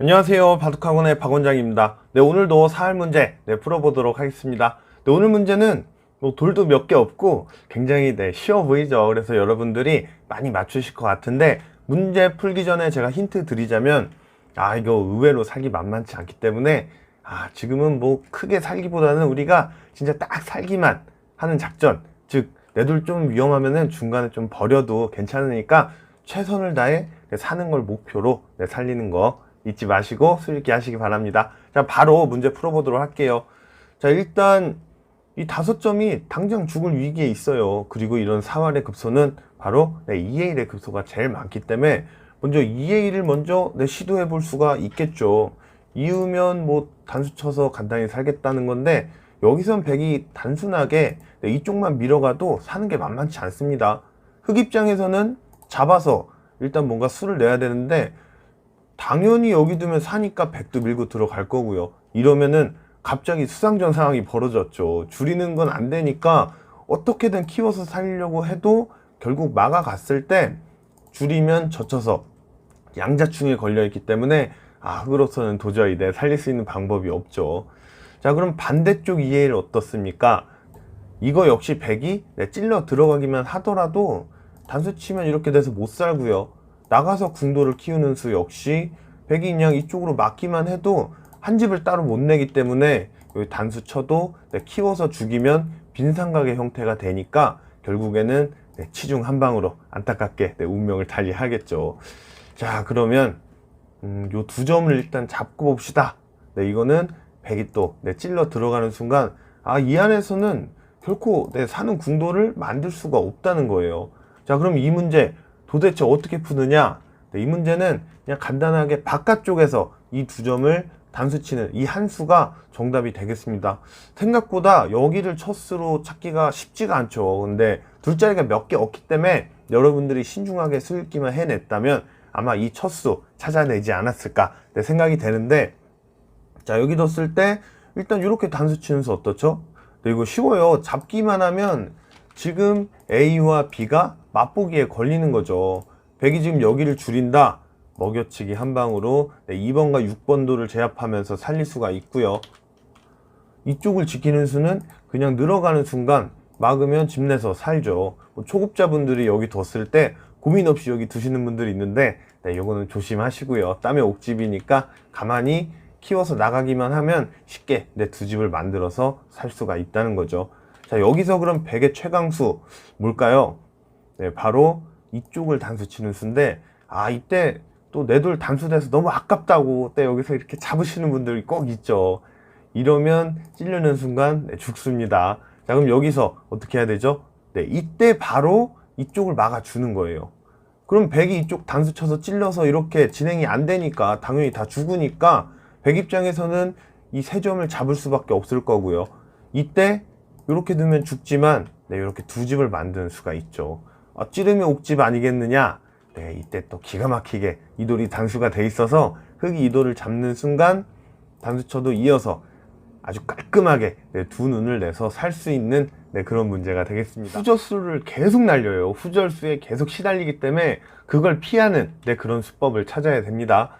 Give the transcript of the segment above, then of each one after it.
안녕하세요. 바둑학원의 박 원장입니다. 네, 오늘도 사할 문제 네, 풀어보도록 하겠습니다. 네, 오늘 문제는 뭐 돌도 몇 개 없고 굉장히 네, 쉬워 보이죠. 그래서 여러분들이 많이 맞추실 것 같은데 문제 풀기 전에 제가 힌트 드리자면 아 이거 의외로 살기 만만치 않기 때문에 아 지금은 뭐 크게 살기보다는 우리가 진짜 딱 살기만 하는 작전 즉 내 돌 좀 위험하면은 중간에 좀 버려도 괜찮으니까 최선을 다해 사는 걸 목표로 네, 살리는 거 잊지 마시고 수익기 하시기 바랍니다. 자, 바로 문제 풀어보도록 할게요. 자, 일단 이 다섯 점이 당장 죽을 위기에 있어요. 그리고 이런 사활의 급소는 바로 네, 2의 1의 급소가 제일 많기 때문에 먼저 2의 1을 먼저 네, 시도해 볼 수가 있겠죠. 이으면 뭐 단수 쳐서 간단히 살겠다는 건데 여기선 백이 단순하게 네, 이쪽만 밀어가도 사는 게 만만치 않습니다. 흑 입장에서는 잡아서 일단 뭔가 수를 내야 되는데 당연히 여기 두면 사니까 백도 밀고 들어갈 거고요. 이러면은 갑자기 수상전 상황이 벌어졌죠. 줄이는 건 안 되니까 어떻게든 키워서 살려고 해도 결국 막아갔을 때 줄이면 젖혀서 양자충에 걸려있기 때문에 아, 흑으로서는 도저히 내 살릴 수 있는 방법이 없죠. 자, 그럼 반대쪽 이해를 어떻습니까? 이거 역시 백이 네, 찔러 들어가기만 하더라도 단수 치면 이렇게 돼서 못 살고요. 나가서 궁도를 키우는 수 역시 그냥 이쪽으로 막기만 해도 한 집을 따로 못 내기 때문에 여기 단수 쳐도 네, 키워서 죽이면 빈상각의 형태가 되니까 결국에는 네, 치중 한 방으로 안타깝게 네, 운명을 달리하겠죠. 자 그러면 음, 요 두 점을 일단 잡고 봅시다. 네, 이거는 백이 또 네, 찔러 들어가는 순간 아 이 안에서는 결코 네, 사는 궁도를 만들 수가 없다는 거예요. 자 그럼 이 문제 도대체 어떻게 푸느냐? 네, 이 문제는 그냥 간단하게 바깥쪽에서 이 두 점을 단수치는 이 한 수가 정답이 되겠습니다. 생각보다 여기를 첫수로 찾기가 쉽지가 않죠. 근데 둘자리가 몇 개 없기 때문에 여러분들이 신중하게 수읽기만 해냈다면 아마 이 첫수 찾아내지 않았을까 내 생각이 되는데 자 여기 뒀을 때 일단 이렇게 단수 치는 수 어떻죠? 네, 이거 쉬워요. 잡기만 하면 지금 A와 B가 맛보기에 걸리는 거죠. 백이 지금 여기를 줄인다. 먹여치기 한 방으로 네, 2번과 6번도를 제압하면서 살릴 수가 있고요. 이쪽을 지키는 수는 그냥 늘어가는 순간 막으면 집 내서 살죠. 뭐 초급자분들이 여기 뒀을 때 고민 없이 여기 두시는 분들이 있는데 네, 요거는 조심하시고요. 땀의 옥집이니까 가만히 키워서 나가기만 하면 쉽게 내 두 집을 만들어서 살 수가 있다는 거죠. 자, 여기서 그럼 백의 최강수 뭘까요? 네, 바로 이쪽을 단수 치는 수인데 아, 이때 또 내 돌 단수돼서 너무 아깝다고 때 여기서 이렇게 잡으시는 분들이 꼭 있죠. 이러면 찔려는 순간 네, 죽습니다. 자, 그럼 여기서 어떻게 해야 되죠? 네, 이때 바로 이쪽을 막아주는 거예요. 그럼 백이 이쪽 단수 쳐서 찔러서 이렇게 진행이 안 되니까 당연히 다 죽으니까 백 입장에서는 이 세 점을 잡을 수밖에 없을 거고요. 이때 이렇게 두면 죽지만 네, 이렇게 두 집을 만드는 수가 있죠. 아, 찌르면 옥집 아니겠느냐? 네, 이때 또 기가 막히게 이 돌이 단수가 돼 있어서 흙이 이 돌을 잡는 순간 단수 쳐도 이어서 아주 깔끔하게 네, 두 눈을 내서 살 수 있는 네, 그런 문제가 되겠습니다. 후저수를 계속 날려요. 후절수에 계속 시달리기 때문에 그걸 피하는 네, 그런 수법을 찾아야 됩니다.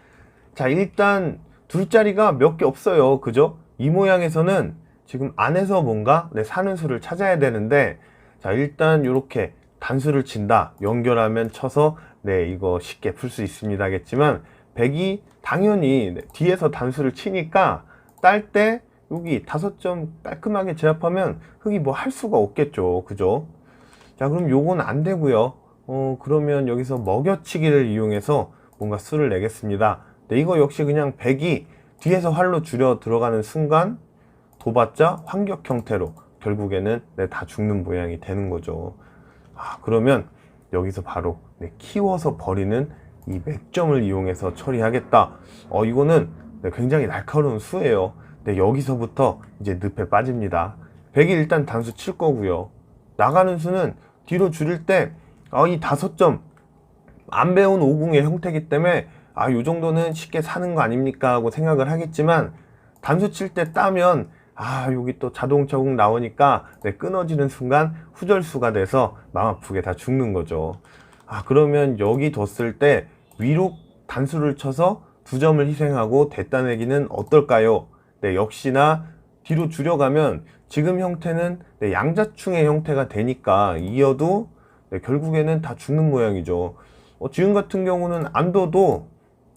자, 일단 둘자리가 몇 개 없어요. 그죠? 이 모양에서는 지금 안에서 뭔가 네, 사는 수를 찾아야 되는데 자, 일단 이렇게 단수를 친다. 연결하면 쳐서 네, 이거 쉽게 풀 수 있습니다 겠지만 백이 당연히 네, 뒤에서 단수를 치니까 딸 때 여기 다섯 점 깔끔하게 제압하면 흑이 뭐 할 수가 없겠죠. 그죠? 자, 그럼 요건 안 되고요. 어, 그러면 여기서 먹여치기를 이용해서 뭔가 수를 내겠습니다. 네, 이거 역시 그냥 백이 뒤에서 활로 줄여 들어가는 순간 도봤자 환격 형태로 결국에는 네, 다 죽는 모양이 되는 거죠. 아, 그러면 여기서 바로 네, 키워서 버리는 이 맥점을 이용해서 처리하겠다. 어, 이거는 네, 굉장히 날카로운 수예요. 네, 여기서부터 이제 늪에 빠집니다. 백이 일단 단수 칠 거고요. 나가는 수는 뒤로 줄일 때, 아, 이 다섯 점, 안 배운 오궁의 형태이기 때문에, 아, 요 정도는 쉽게 사는 거 아닙니까? 하고 생각을 하겠지만, 단수 칠 때 따면, 아, 여기 또 자동차 훅 나오니까, 네, 끊어지는 순간 후절수가 돼서 마음 아프게 다 죽는 거죠. 아, 그러면 여기 뒀을 때 위로 단수를 쳐서 두 점을 희생하고 됐다내기는 어떨까요? 네, 역시나 뒤로 줄여가면 지금 형태는 네, 양자충의 형태가 되니까 이어도 네, 결국에는 다 죽는 모양이죠. 어, 지금 같은 경우는 안 둬도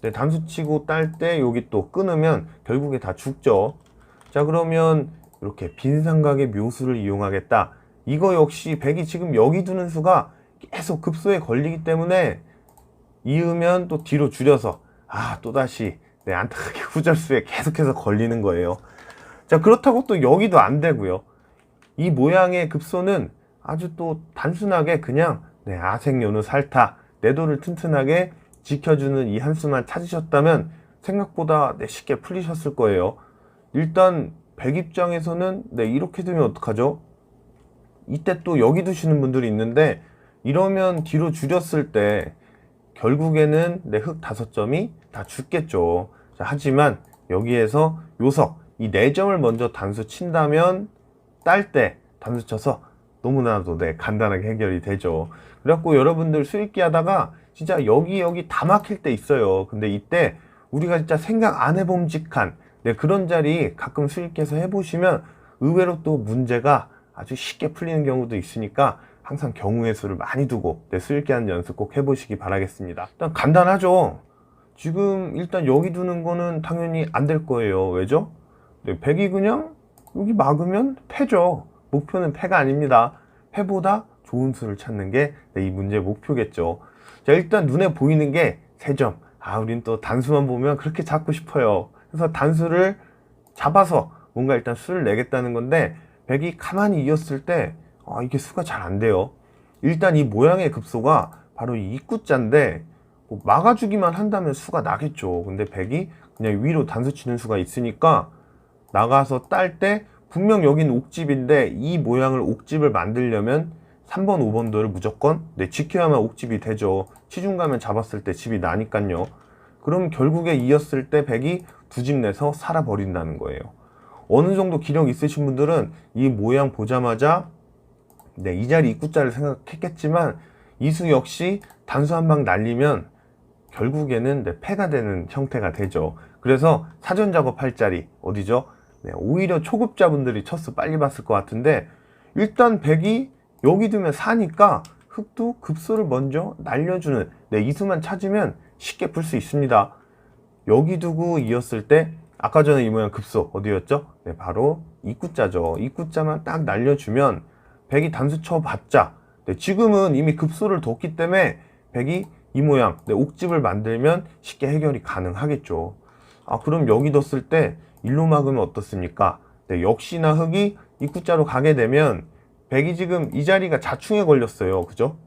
네, 단수 치고 딸 때 여기 또 끊으면 결국에 다 죽죠. 자 그러면 이렇게 빈 삼각의 묘수를 이용하겠다. 이거 역시 백이 지금 여기 두는 수가 계속 급소에 걸리기 때문에 이으면 또 뒤로 줄여서 아 또다시 네, 안타깝게 후절수에 계속해서 걸리는 거예요. 자 그렇다고 또 여기도 안 되고요. 이 모양의 급소는 아주 또 단순하게 그냥 네, 아생연우 살타 내도를 튼튼하게 지켜주는 이 한 수만 찾으셨다면 생각보다 네, 쉽게 풀리셨을 거예요. 일단 백 입장에서는 네, 이렇게 두면 어떡하죠? 이때 또 여기 두시는 분들이 있는데 이러면 뒤로 줄였을 때 결국에는 내 흙 다섯 점이 다 죽겠죠. 자, 하지만 여기에서 요석 이 네 점을 먼저 단수 친다면 딸 때 단수 쳐서 너무나도 네 간단하게 해결이 되죠. 그래갖고 여러분들 수익기 하다가 진짜 여기 여기 다 막힐 때 있어요. 근데 이때 우리가 진짜 생각 안 해봄직한 네, 그런 자리 가끔 수익기에서 해보시면 의외로 또 문제가 아주 쉽게 풀리는 경우도 있으니까 항상 경우의 수를 많이 두고 네, 수익기 하는 연습 꼭 해보시기 바라겠습니다. 일단 간단하죠. 지금 일단 여기 두는 거는 당연히 안 될 거예요. 왜죠? 네, 100이 그냥 여기 막으면 패죠. 목표는 패가 아닙니다. 패보다 좋은 수를 찾는 게이 네, 문제의 목표겠죠. 자, 일단 눈에 보이는 게 3점. 아, 우린 또 단수만 보면 그렇게 잡고 싶어요. 그래서 단수를 잡아서 뭔가 일단 수를 내겠다는 건데 100이 가만히 이었을 때 아, 이게 수가 잘 안 돼요. 일단 이 모양의 급소가 바로 이 입구자인데 뭐 막아주기만 한다면 수가 나겠죠. 근데 100이 그냥 위로 단수 치는 수가 있으니까 나가서 딸 때 분명 여긴 옥집인데 이 모양을 옥집을 만들려면 3번, 5번도를 무조건 네, 지켜야만 옥집이 되죠. 치중 가면 잡았을 때 집이 나니까요. 그럼 결국에 이었을 때 100이 두 집 내서 살아버린다는 거예요. 어느 정도 기력 있으신 분들은 이 모양 보자마자 네, 이 자리 입구자를 생각했겠지만 이수 역시 단수 한 방 날리면 결국에는 네, 패가 되는 형태가 되죠. 그래서 사전 작업할 자리 어디죠? 네, 오히려 초급자분들이 첫수 빨리 봤을 것 같은데 일단 100이 여기 두면 사니까 흙도 급소를 먼저 날려주는 네, 이수만 찾으면 쉽게 풀 수 있습니다. 여기 두고 이었을 때 아까 전에 이 모양 급소 어디였죠? 네, 바로 입구자죠. 입구자만 딱 날려주면 백이 단수 쳐봤자 네, 지금은 이미 급소를 뒀기 때문에 백이 이 모양 네, 옥집을 만들면 쉽게 해결이 가능하겠죠. 아 그럼 여기 뒀을 때 일로 막으면 어떻습니까? 네, 역시나 흙이 입구자로 가게 되면 백이 지금 이 자리가 자충에 걸렸어요. 그죠?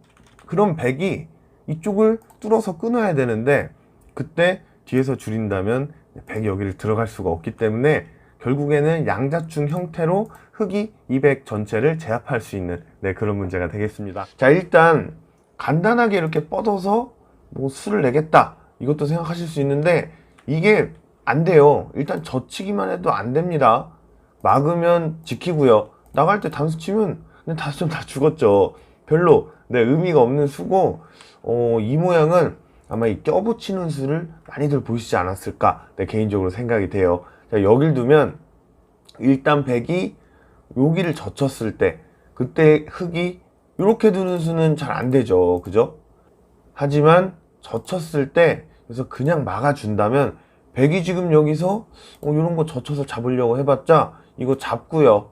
그럼 백이 이쪽을 뚫어서 끊어야 되는데 그때 뒤에서 줄인다면 백이 여기를 들어갈 수가 없기 때문에 결국에는 양자충 형태로 흙이 200 전체를 제압할 수 있는 네, 그런 문제가 되겠습니다. 자 일단 간단하게 이렇게 뻗어서 뭐 수를 내겠다 이것도 생각하실 수 있는데 이게 안 돼요. 일단 젖히기만 해도 안 됩니다. 막으면 지키고요. 나갈 때 단수 치면 다섯 점다 죽었죠. 별로 네, 의미가 없는 수고 어, 이 모양은 아마 이 껴붙이는 수를 많이들 보시지 않았을까 네, 개인적으로 생각이 돼요. 자, 여길 두면 일단 백이 여기를 젖혔을 때 그때 흙이 이렇게 두는 수는 잘 안 되죠. 그죠? 하지만 젖혔을 때 그래서 그냥 막아준다면 백이 지금 여기서 어, 이런 거 젖혀서 잡으려고 해봤자 이거 잡고요.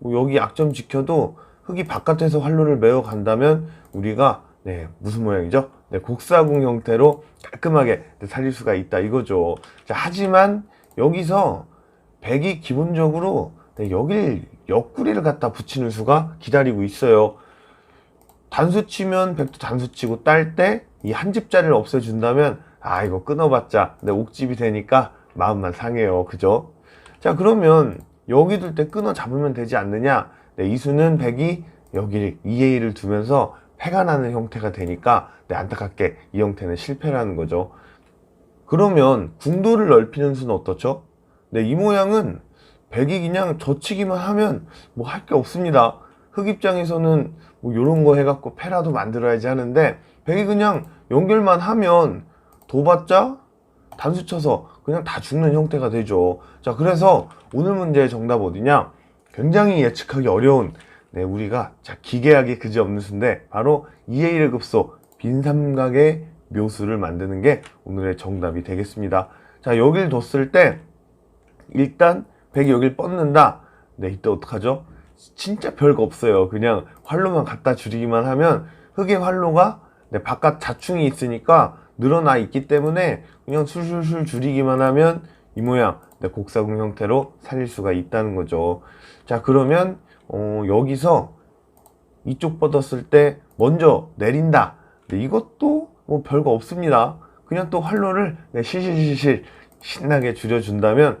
뭐 여기 약점 지켜도 흙이 바깥에서 활로를 메어 간다면 우리가 네, 무슨 모양이죠? 네, 곡사궁 형태로 깔끔하게 네, 살릴 수가 있다 이거죠. 자, 하지만 여기서 백이 기본적으로 네, 여길 옆구리를 갖다 붙이는 수가 기다리고 있어요. 단수 치면 백도 단수 치고 딸 때 이 한 집자리를 없애준다면 아 이거 끊어봤자 내 옥집이 되니까 마음만 상해요. 그죠? 자 그러면 여기 둘 때 끊어 잡으면 되지 않느냐? 네, 이수는 백이 여기 2A를 두면서 패가 나는 형태가 되니까 네, 안타깝게 이 형태는 실패라는 거죠. 그러면 궁도를 넓히는 수는 어떻죠? 네, 이 모양은 백이 그냥 젖히기만 하면 뭐 할 게 없습니다. 흑 입장에서는 뭐 요런 거 해갖고 패라도 만들어야지 하는데 백이 그냥 연결만 하면 둬봤자 단수 쳐서 그냥 다 죽는 형태가 되죠. 자, 그래서 오늘 문제의 정답 어디냐? 굉장히 예측하기 어려운 네, 우리가 자 기계하기 그지없는 수인데 바로 2의 1의 급소 빈삼각의 묘수를 만드는 게 오늘의 정답이 되겠습니다. 자, 여길 뒀을 때 일단 100이 여길 뻗는다. 네, 이때 어떡하죠? 진짜 별거 없어요. 그냥 활로만 갖다 줄이기만 하면 흙의 활로가 네, 바깥 자충이 있으니까 늘어나 있기 때문에 그냥 술술술 줄이기만 하면 이 모양 네, 곡사궁 형태로 살릴 수가 있다는 거죠. 자 그러면 어, 여기서 이쪽 뻗었을 때 먼저 내린다. 네, 이것도 뭐 별거 없습니다. 그냥 또 활로를 네, 실실실실 신나게 줄여준다면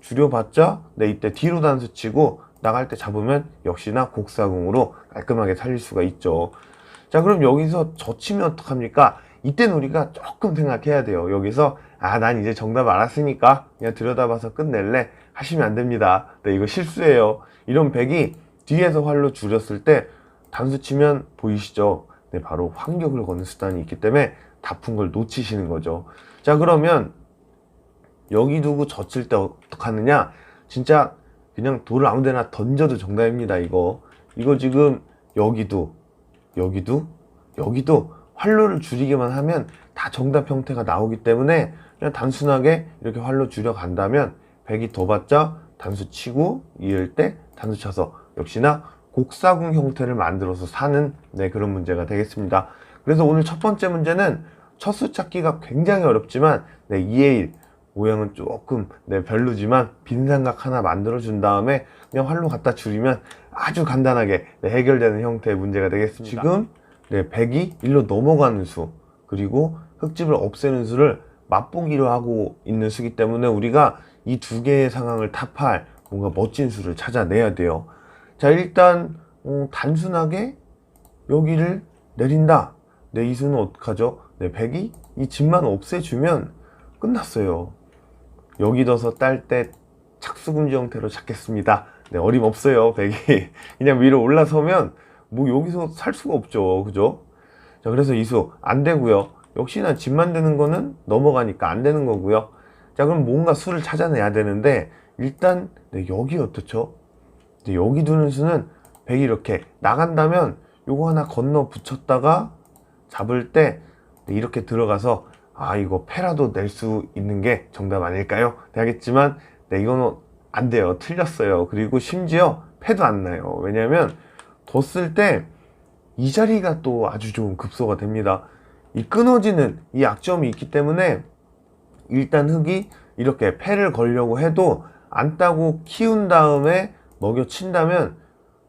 줄여봤자 네, 이때 뒤로 단수 치고 나갈 때 잡으면 역시나 곡사궁으로 깔끔하게 살릴 수가 있죠. 자 그럼 여기서 젖히면 어떡합니까? 이때는 우리가 조금 생각해야 돼요. 여기서 아 난 이제 정답 알았으니까 그냥 들여다봐서 끝낼래 하시면 안 됩니다. 네 이거 실수예요. 이런 백이 뒤에서 활로 줄였을 때 단수 치면 보이시죠? 네 바로 환격을 거는 수단이 있기 때문에 다푼 걸 놓치시는 거죠. 자 그러면 여기 두고 젖힐 때 어떡하느냐? 진짜 그냥 돌을 아무데나 던져도 정답입니다. 이거 이거 지금 여기도 여기도 여기도 활로를 줄이기만 하면 다 정답 형태가 나오기 때문에 그냥 단순하게 이렇게 활로 줄여 간다면 100이 더 받자 단수 치고 이을 때 단수 쳐서 역시나 곡사궁 형태를 만들어서 사는 네, 그런 문제가 되겠습니다. 그래서 오늘 첫 번째 문제는 첫수 찾기가 굉장히 어렵지만 네, 2의 1 모양은 조금 네, 별로지만 빈 삼각 하나 만들어 준 다음에 그냥 활로 갖다 줄이면 아주 간단하게 네, 해결되는 형태의 문제가 되겠습니다. 지금 네, 100이 1로 넘어가는 수 그리고 흙집을 없애는 수를 맛보기로 하고 있는 수기 때문에 우리가 이 두 개의 상황을 타파할 뭔가 멋진 수를 찾아내야 돼요. 자 일단 어, 단순하게 여기를 내린다. 네, 이 수는 어떡하죠? 네, 100이 이 집만 없애주면 끝났어요. 여기 둬서 딸 때 착수금지 형태로 찾겠습니다. 네, 어림없어요, 100이. 그냥 위로 올라서면 뭐 여기서 살 수가 없죠. 그죠? 자, 그래서 이수 안 되고요. 역시나 집 만드는 거는 넘어가니까 안 되는 거고요. 자, 그럼 뭔가 수를 찾아내야 되는데 일단 네, 여기 어떻죠? 여기 두는 수는 100이 이렇게 나간다면 요거 하나 건너 붙였다가 잡을 때 네, 이렇게 들어가서 아 이거 패라도 낼 수 있는 게 정답 아닐까요? 네, 하겠지만 네 이거는 안 돼요. 틀렸어요. 그리고 심지어 패도 안 나요. 왜냐면 뒀을 때 이 자리가 또 아주 좋은 급소가 됩니다. 이 끊어지는 이 약점이 있기 때문에 일단 흙이 이렇게 패를 걸려고 해도 안 따고 키운 다음에 먹여 친다면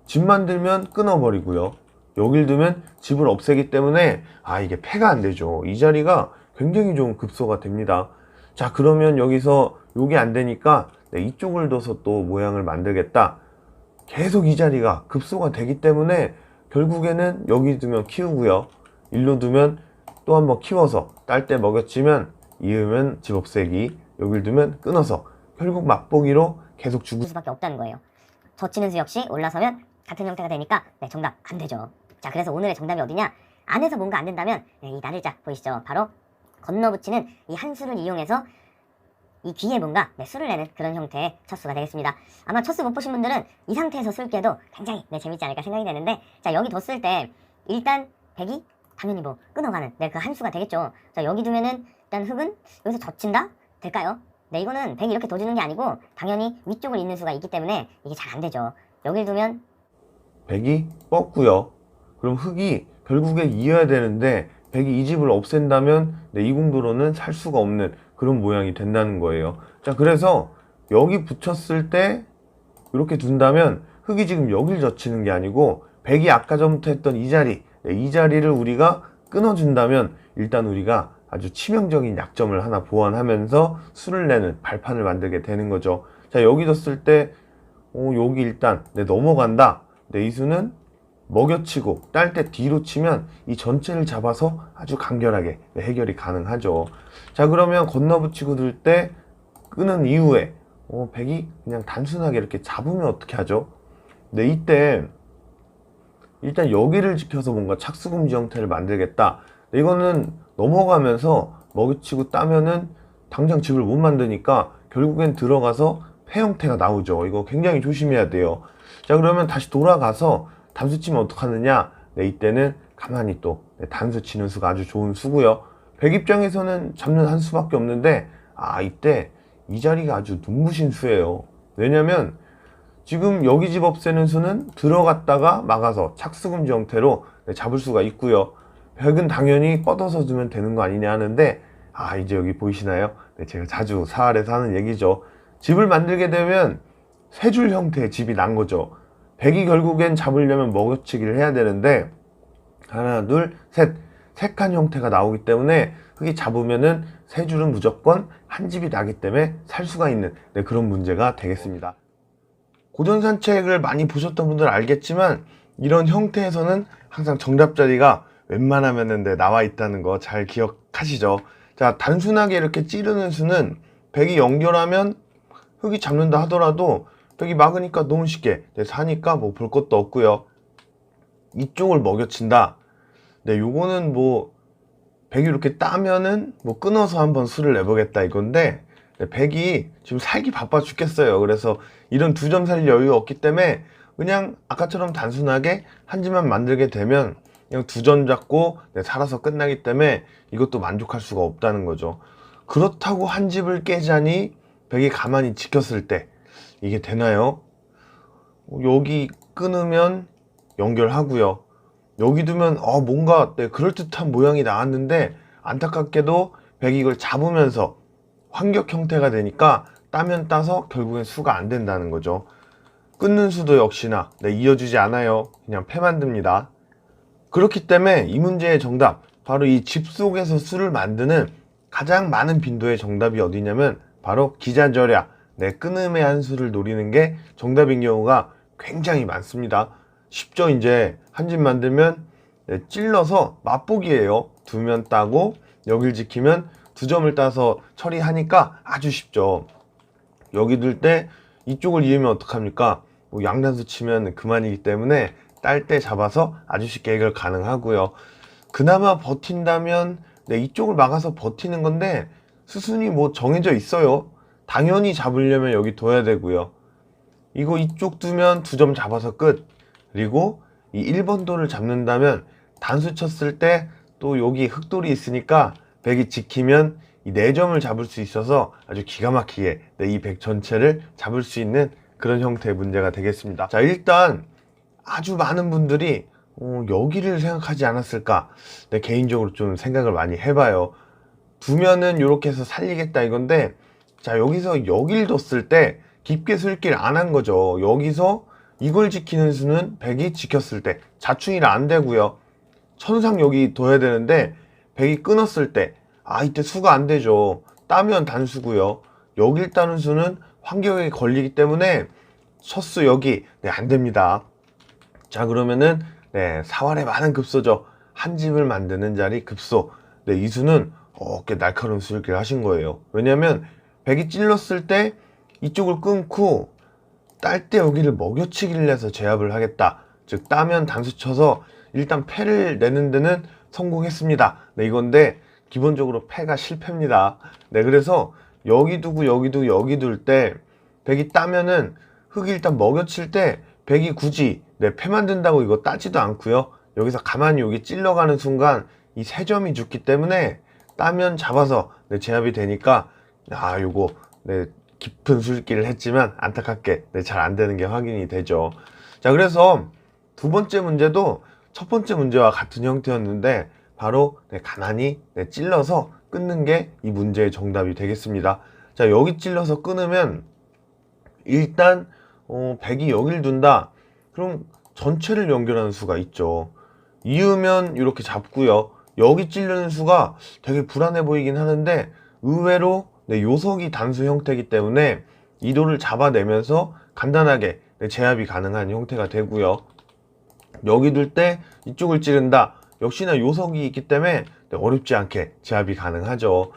집 만들면 끊어버리고요. 여길 두면 집을 없애기 때문에 아 이게 패가 안 되죠. 이 자리가 굉장히 좋은 급소가 됩니다. 자 그러면 여기서 요게 안 되니까 네, 이쪽을 둬서 또 모양을 만들겠다. 계속 이 자리가 급소가 되기 때문에 결국에는 여기 두면 키우고요. 일로 두면 또 한번 키워서 딸 때 먹여치면 이으면 집 없애기 여길 두면 끊어서 결국 맛보기로 계속 줄 수밖에 없다는 거예요. 젖히는 수 역시 올라서면 같은 형태가 되니까 네, 정답 안 되죠. 자, 그래서 오늘의 정답이 어디냐? 안에서 뭔가 안 된다면 네, 이 나들자 보이시죠? 바로 건너붙이는 이 한 수를 이용해서 이 뒤에 뭔가 네, 수를 내는 그런 형태의 첫 수가 되겠습니다. 아마 첫수 못 보신 분들은 이 상태에서 쓸 게도 굉장히 네, 재밌지 않을까 생각이 되는데 자 여기 뒀을 때 일단 백이 당연히 뭐 끊어가는 네, 그한 수가 되겠죠. 자 여기 두면은 일단 흙은 여기서 젖힌다? 될까요? 네 이거는 백이 이렇게 둬주는 게 아니고 당연히 위쪽을 잇는 수가 있기 때문에 이게 잘 안 되죠. 여길 두면 백이 뻗고요. 그럼 흙이 결국에 이어야 되는데 백이 이 집을 없앤다면 네, 이 궁도로는 살 수가 없는 그런 모양이 된다는 거예요. 자 그래서 여기 붙였을 때 이렇게 둔다면 흙이 지금 여길 젖히는 게 아니고 백이 아까 전부터 했던 이 자리 네, 이 자리를 우리가 끊어준다면 일단 우리가 아주 치명적인 약점을 하나 보완하면서 수를 내는 발판을 만들게 되는 거죠. 자 여기 뒀을 때 어, 여기 일단 네, 넘어간다. 네, 이 수는 먹여치고 딸 때 뒤로 치면 이 전체를 잡아서 아주 간결하게 네, 해결이 가능하죠. 자 그러면 건너붙이고 들 때 끄는 이후에 어, 백이 그냥 단순하게 이렇게 잡으면 어떻게 하죠? 네 이때 일단 여기를 지켜서 뭔가 착수금지 형태를 만들겠다. 네, 이거는 넘어가면서 먹이치고 따면은 당장 집을 못 만드니까 결국엔 들어가서 폐 형태가 나오죠. 이거 굉장히 조심해야 돼요. 자, 그러면 다시 돌아가서 단수 치면 어떡하느냐? 네, 이때는 가만히 또 네, 단수 치는 수가 아주 좋은 수고요. 백 입장에서는 잡는 한 수밖에 없는데 아, 이때 이 자리가 아주 눈부신 수예요. 왜냐면 지금 여기 집 없애는 수는 들어갔다가 막아서 착수금지 형태로 네, 잡을 수가 있고요. 백은 당연히 뻗어서 주면 되는 거 아니냐 하는데 아 이제 여기 보이시나요? 네, 제가 자주 사활에서 하는 얘기죠. 집을 만들게 되면 세 줄 형태의 집이 난 거죠. 백이 결국엔 잡으려면 먹여치기를 해야 되는데 하나 둘셋 세 칸 형태가 나오기 때문에 흙이 잡으면은 세 줄은 무조건 한 집이 나기 때문에 살 수가 있는 네, 그런 문제가 되겠습니다. 고전 산책을 많이 보셨던 분들은 알겠지만 이런 형태에서는 항상 정답 자리가 웬만하면은 네, 나와 있다는 거 잘 기억하시죠? 자, 단순하게 이렇게 찌르는 수는 백이 연결하면 흙이 잡는다 하더라도 백이 막으니까 너무 쉽게 네, 사니까 뭐 볼 것도 없고요. 이쪽을 먹여친다. 네, 요거는 뭐 백이 이렇게 따면은 뭐 끊어서 한번 수를 내보겠다 이건데 네, 백이 지금 살기 바빠 죽겠어요. 그래서 이런 두 점 살 여유 없기 때문에 그냥 아까처럼 단순하게 한 집만 만들게 되면 그냥 두 점 잡고 네, 살아서 끝나기 때문에 이것도 만족할 수가 없다는 거죠. 그렇다고 한 집을 깨자니 백이 가만히 지켰을 때 이게 되나요? 어, 여기 끊으면 연결하고요. 여기 두면 어 뭔가 네, 그럴듯한 모양이 나왔는데 안타깝게도 백이 이걸 잡으면서 환격 형태가 되니까 따면 따서 결국엔 수가 안 된다는 거죠. 끊는 수도 역시나 네, 이어주지 않아요. 그냥 패 만듭니다. 그렇기 때문에 이 문제의 정답 바로 이 집 속에서 수를 만드는 가장 많은 빈도의 정답이 어디냐면 바로 기자절야 네, 끊음의 한 수를 노리는 게 정답인 경우가 굉장히 많습니다. 쉽죠 이제 한 집 만들면 네, 찔러서 맛보기예요. 두면 따고 여길 지키면 두 점을 따서 처리하니까 아주 쉽죠. 여기 둘 때 이쪽을 이으면 어떡합니까? 뭐 양단수 치면 그만이기 때문에 딸 때 잡아서 아주 쉽게 해결 가능하고요. 그나마 버틴다면 네, 이쪽을 막아서 버티는 건데 수순이 뭐 정해져 있어요. 당연히 잡으려면 여기 둬야 되고요. 이거 이쪽 두면 두 점 잡아서 끝. 그리고 이 1번 돌을 잡는다면 단수 쳤을 때 또 여기 흑돌이 있으니까 백이 지키면 이 4점을 잡을 수 있어서 아주 기가 막히게 네, 이백 전체를 잡을 수 있는 그런 형태의 문제가 되겠습니다. 자, 일단 아주 많은 분들이 어, 여기를 생각하지 않았을까? 네, 개인적으로 좀 생각을 많이 해봐요. 두면은 이렇게 해서 살리겠다 이건데 자 여기서 여길 뒀을 때 깊게 슬길 안 한 거죠. 여기서 이걸 지키는 수는 100이 지켰을 때 자충이라 안 되고요. 천상 여기 둬야 되는데 100이 끊었을 때 아 이때 수가 안 되죠. 따면 단수고요. 여길 따는 수는 환경에 걸리기 때문에 첫수 여기 네, 안 됩니다. 자 그러면은 네 사활의 많은 급소죠. 한 집을 만드는 자리 급소. 네 이 수는 어, 꽤 날카로운 수일기를 하신 거예요. 왜냐면 백이 찔렀을 때 이쪽을 끊고 딸 때 여기를 먹여치기를 해서 제압을 하겠다. 즉 따면 단수 쳐서 일단 패를 내는 데는 성공했습니다. 네 이건데 기본적으로 패가 실패입니다. 네 그래서 여기 두고 여기 두고 여기 둘 때 백이 따면은 흙이 일단 먹여칠 때 백이 굳이 네, 패 만든다고 이거 따지도 않고요. 여기서 가만히 여기 찔러가는 순간 이 세 점이 죽기 때문에 따면 잡아서 네, 제압이 되니까 아 요거 네, 깊은 술기를 했지만 안타깝게 네, 잘 안 되는 게 확인이 되죠. 자 그래서 두 번째 문제도 첫 번째 문제와 같은 형태였는데 바로 네, 가만히 네, 찔러서 끊는 게 이 문제의 정답이 되겠습니다. 자 여기 찔러서 끊으면 일단 어, 백이 여길 둔다. 그럼 전체를 연결하는 수가 있죠. 이으면 이렇게 잡고요. 여기 찔르는 수가 되게 불안해 보이긴 하는데 의외로 네, 요석이 단수 형태이기 때문에 이 돌을 잡아내면서 간단하게 네, 제압이 가능한 형태가 되고요. 여기 둘 때 이쪽을 찌른다. 역시나 요석이 있기 때문에 네, 어렵지 않게 제압이 가능하죠.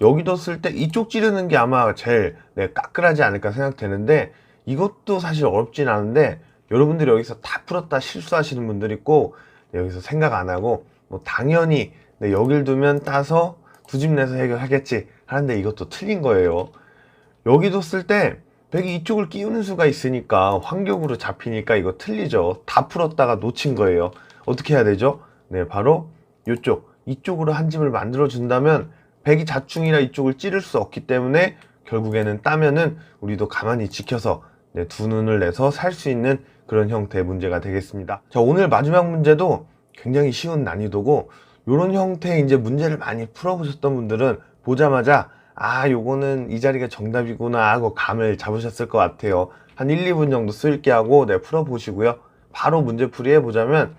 여기 뒀을 때 이쪽 찌르는 게 아마 제일 네, 까끌하지 않을까 생각되는데 이것도 사실 어렵진 않은데 여러분들이 여기서 다 풀었다 실수하시는 분들 있고 네, 여기서 생각 안 하고 뭐 당연히 네, 여길 두면 따서 구집 내서 해결하겠지 하는데 이것도 틀린 거예요. 여기도 쓸때 백이 이쪽을 끼우는 수가 있으니까 환격으로 잡히니까 이거 틀리죠. 다 풀었다가 놓친 거예요. 어떻게 해야 되죠? 네, 바로 이쪽, 이쪽으로 한 집을 만들어 준다면 백이 자충이라 이쪽을 찌를 수 없기 때문에 결국에는 따면은 우리도 가만히 지켜서 네, 두 눈을 내서 살 수 있는 그런 형태의 문제가 되겠습니다. 자, 오늘 마지막 문제도 굉장히 쉬운 난이도고 이런 형태의 이제 문제를 많이 풀어보셨던 분들은 보자마자 아, 요거는 이 자리가 정답이구나 하고 감을 잡으셨을 것 같아요. 한 1, 2분 정도 쓸게 하고 네, 풀어보시고요. 바로 문제풀이 해보자면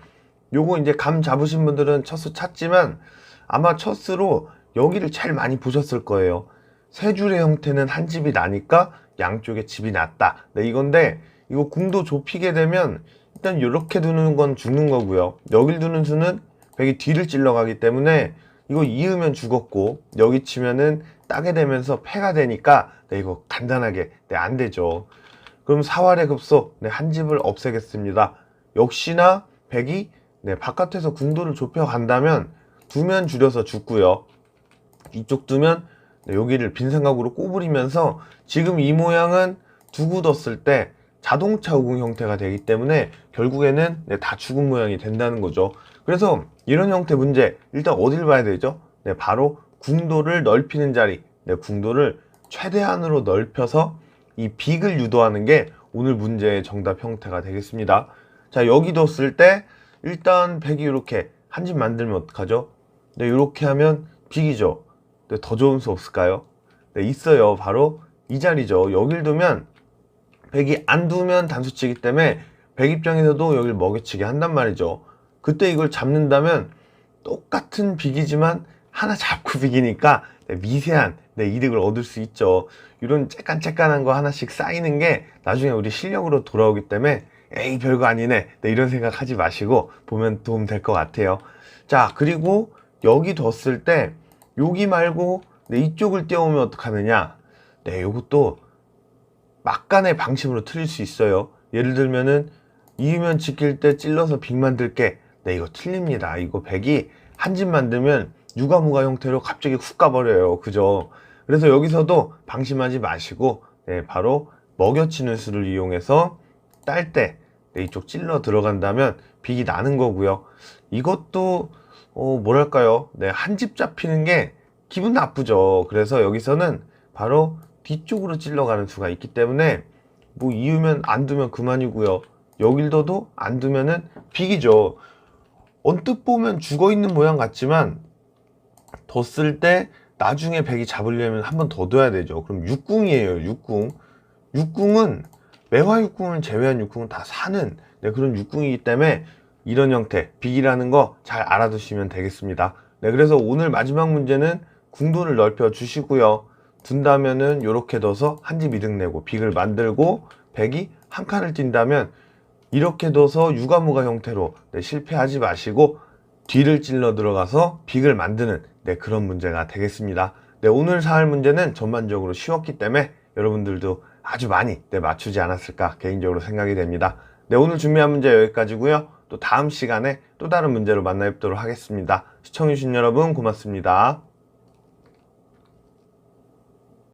요거 이제 감 잡으신 분들은 첫 수 찾지만 아마 첫 수로 여기를 제일 많이 보셨을 거예요. 세 줄의 형태는 한 집이 나니까 양쪽에 집이 났다. 네, 이건데 이거 궁도 좁히게 되면 일단 이렇게 두는 건 죽는 거고요. 여길 두는 수는 백이 뒤를 찔러 가기 때문에 이거 이으면 죽었고 여기 치면은 따게 되면서 패가 되니까 네, 이거 간단하게 네, 안 되죠. 그럼 사활의 급소 네, 한 집을 없애겠습니다. 역시나 백이 네, 바깥에서 궁도를 좁혀 간다면 두면 줄여서 죽고요. 이쪽 두면 네, 여기를 빈 생각으로 꼬부리면서 지금 이 모양은 두고 뒀을 때 자동차 우궁 형태가 되기 때문에 결국에는 네, 다 죽은 모양이 된다는 거죠. 그래서 이런 형태 문제 일단 어딜 봐야 되죠? 네, 바로 궁도를 넓히는 자리, 네, 궁도를 최대한으로 넓혀서 이 빅을 유도하는 게 오늘 문제의 정답 형태가 되겠습니다. 자, 여기 뒀을 때 일단 백이 이렇게 한 집 만들면 어떡하죠? 네, 이렇게 하면 빅이죠. 네, 더 좋은 수 없을까요? 네, 있어요. 바로 이 자리죠. 여길 두면 백이 안 두면 단수치기 때문에 백 입장에서도 여길 먹여치기 한단 말이죠. 그때 이걸 잡는다면 똑같은 빅이지만 하나 잡고 네, 미세한 네, 이득을 얻을 수 있죠. 이런 쬐깐쬐깐한 거 하나씩 쌓이는 게 나중에 우리 실력으로 돌아오기 때문에 에이 별거 아니네 네, 이런 생각 하지 마시고 보면 도움 될 것 같아요. 자 그리고 여기 뒀을 때 여기 말고 네, 이쪽을 떼오면 어떡하느냐 네 요것도 막간의 방침으로 틀릴 수 있어요. 예를 들면은 이으면 지킬 때 찔러서 빅 만들게. 네, 이거 틀립니다. 이거 백이 한 집 만들면 유가무가 형태로 갑자기 훅 가버려요. 그죠? 그래서 여기서도 방심하지 마시고, 네, 바로 먹여치는 수를 이용해서 딸 때, 네, 이쪽 찔러 들어간다면 빅이 나는 거고요. 이것도, 어, 뭐랄까요. 네, 한 집 잡히는 게 기분 나쁘죠. 그래서 여기서는 바로 뒤쪽으로 찔러가는 수가 있기 때문에 뭐 이으면 안 두면 그만이고요. 여길 둬도 안 두면은 빅이죠. 언뜻 보면 죽어 있는 모양 같지만 뒀을 때 나중에 백이 잡으려면 한 번 더 둬야 되죠. 그럼 육궁이에요. 육궁. 육궁은 매화 육궁을 제외한 육궁은 다 사는 네, 그런 육궁이기 때문에 이런 형태 빅이라는 거 잘 알아두시면 되겠습니다. 네, 그래서 오늘 마지막 문제는 궁도를 넓혀 주시고요. 둔다면은 이렇게 둬서 한 집 이득 내고 빅을 만들고 백이 한 칸을 뛴다면 이렇게 둬서 유가무가 형태로 네, 실패하지 마시고 뒤를 찔러 들어가서 빅을 만드는 네, 그런 문제가 되겠습니다. 네, 오늘 사할 문제는 전반적으로 쉬웠기 때문에 여러분들도 아주 많이 네, 맞추지 않았을까 개인적으로 생각이 됩니다. 네, 오늘 준비한 문제 여기까지고요. 또 다음 시간에 또 다른 문제로 만나 뵙도록 하겠습니다. 시청해주신 여러분 고맙습니다.